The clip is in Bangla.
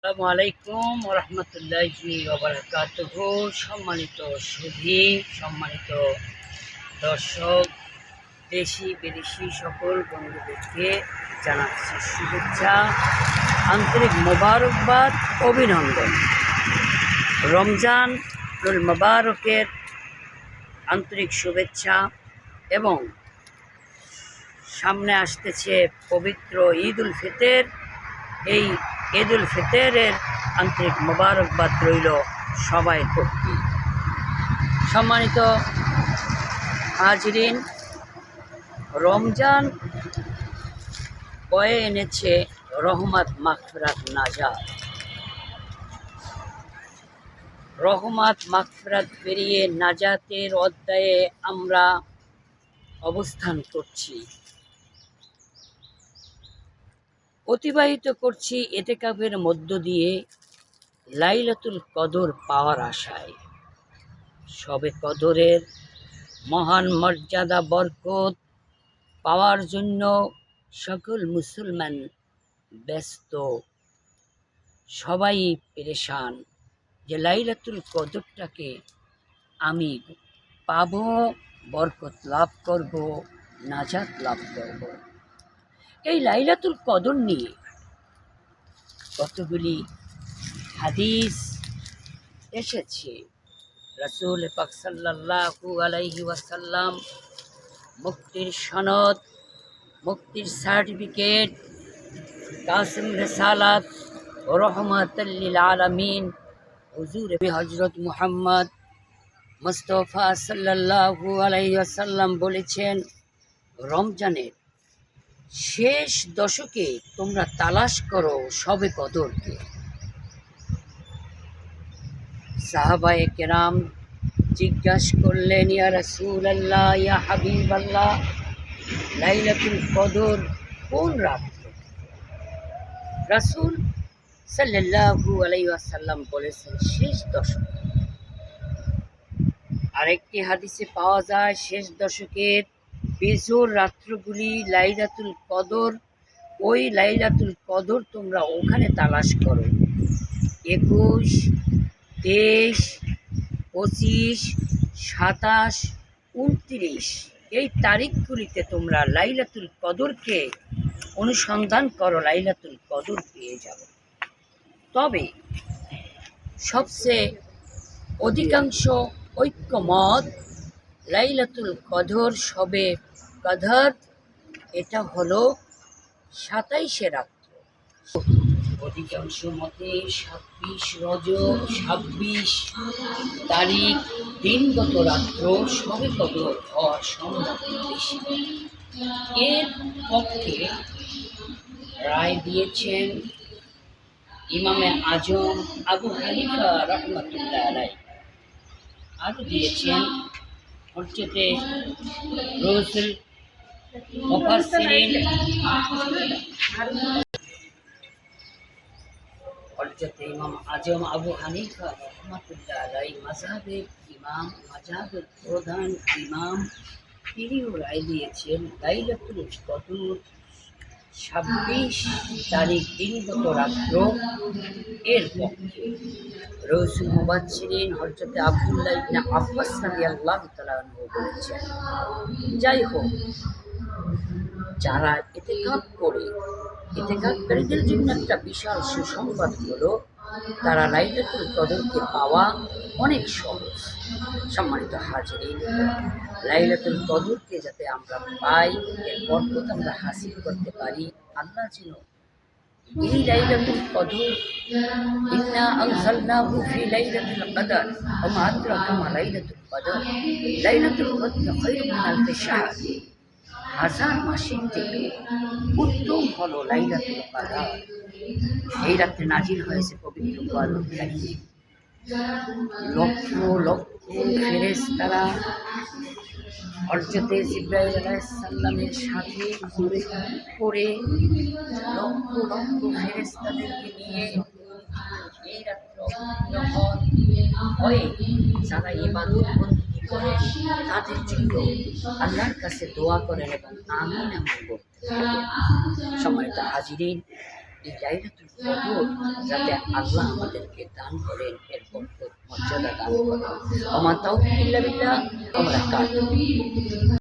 আসসালামু আলাইকুম রহমতুল্লাহি ওবরাকাতুহ। সম্মানিত সুধী, সম্মানিত দর্শক, দেশি, বিদেশি সকল বন্ধুদেরকে জানাচ্ছি শুভেচ্ছা, আন্তরিক মোবারকবাদ, অভিনন্দন। রমজান উল মোবারকের আন্তরিক শুভেচ্ছা এবং সামনে আসতেছে পবিত্র ঈদ উল ফিতের। এই ঈদ উল ফিতরের আন্তরিক মোবারকবাদ রইল সবাই প্রতি সম্মানিত হাজরিন, রমজান বয়ে এনেছে রহমত মাগফিরাত নাজাত। রহমত মাগফিরাত পেরিয়ে নাজাতের অধ্যায়ে আমরা অবস্থান করছি। অতিবাহিত করছি এতে কাপের মধ্য দিয়ে লাইলাতুল কদর পাওয়ার আশায়। সবে কদরের মহান মর্যাদা, বরকত পাওয়ার জন্য সকল মুসলমান ব্যস্ত। সবাই পেরেশান যে লাইলাতুল কদরটাকে আমি পাব, বরকত লাভ করব, নাজাত লাভ করব। এই লাইলাতুল কদর নিয়ে। কতগুলি হাদিস এসেছে। রসুল পাক সাল্লাল্লাহু আলাইহি ওয়াসাল্লাম মুক্তির সনদ, মুক্তির সার্টিফিকেট, কাসিম রেসালাত রহমাতাল্লিল আলামিন। হুজুর হজরত মুহাম্মদ মুস্তফা সাল্লাল্লাহু আলাইহি ওয়াসাল্লাম বলেছেন, রমজানের শেষ দশকে তোমরা তালাশ করো সবে কদরকে। সাহাবায়ে কেরাম জিজ্ঞাসা করলেন, ইয়া রাসূল আল্লাহ ইয়া হাবিব আল্লাহ লাইলাতুল কদর কোন রাত্র রাসূল সাল্লাল্লাহু আলাইহি ওয়াসাল্লাম বলেছেন, শেষ দশক। আরেকটি হাদিসে পাওয়া যায়, শেষ দশকের বেজোর রাত্রগুলি লাইলাতুল কদর। ওই লাইলাতুল কদর তোমরা ওখানে তালাশ করো। একুশ, তেইশ, পঁচিশ, সাতাশ, উনত্রিশ। এই তারিখগুলিতে তোমরা লাইলাতুল কদরকে অনুসন্ধান করো, লাইলাতুল কদর পেয়ে যাবে। তবে সবচেয়ে অধিকাংশ ঐক্যমত লাইলাতুল কদর সবে কদর এটা হলো সাতাইশে রাত্র। অধিকাংশ মতে ছাব্বিশ রজব, ছাব্বিশ তারিখ দিনগত রাত্র সবে হওয়ার সম্ভাবনা বেশি এর পক্ষে রায় দিয়েছেন ইমামে আজম আবু হানিফা রহমতুল্লাহ আলাই আরও দিয়েছেন হচ্ছে রসুল হজরত ইমাম আজম আবু হানিফা রহমতুল্লাহ ইমাম মাঝহাবের প্রধান ইমাম। রায় দিয়েছেন, লাইলাতুল কদর ছাব্বিশ তারিখ দিনগত রাত্র এর পক্ষে। রসুল মুবাচ্ছিরিন হজরতে আবদুল্লাহ ইবনে আব্বাস রাদিয়াল্লাহু তাআলা বলেছেন। যাই হোক যারা এতে কাপ করে এতে কাপকারীদের জন্য একটা বিশাল সুসংবাদ হলো, তারা লাইলাতুল কদরকে পাওয়া অনেক সহজ। সম্মানিত হাজিরিন, লাইলাতুল কদরকে যাতে আমরা পাই, এর বরকত আমরা হাসিল করতে পারি, আল্লাহ যেন এই লাইলাতুল কদর, ইন্না আনজালনাহু ফি লাইলাতুল কদর, ওয়া মা আদরাকা মা লাইলাতুল কদর। লাইলাতুল কদর খায়রুম মিন আলফি হাজার মাসের থেকে উত্তম হলো লাইলাতুল কদর, এই রাত্রে নাজির হয়েছে পবিত্র কোরআন লক্ষ লক্ষ ফেরেশতারা হজরতে জিব্রাইল আলাইসাল্লামের সাথে ঘুরে করে লক্ষ লক্ষ ফেরেস্তাদেরকে নিয়ে এই রাত্র হয়ে, যারা ইবাদত তাদের জন্য আল্লাহর কাছে দোয়া করেন এবং আমি আমি করতে সময় তো হাজিরিন, এই লাইলাতুল যাতে আল্লাহ আমাদেরকে দান করেন, এর মর্যাদা দান করেন। আমার তাও বিল্লাহ, আমরা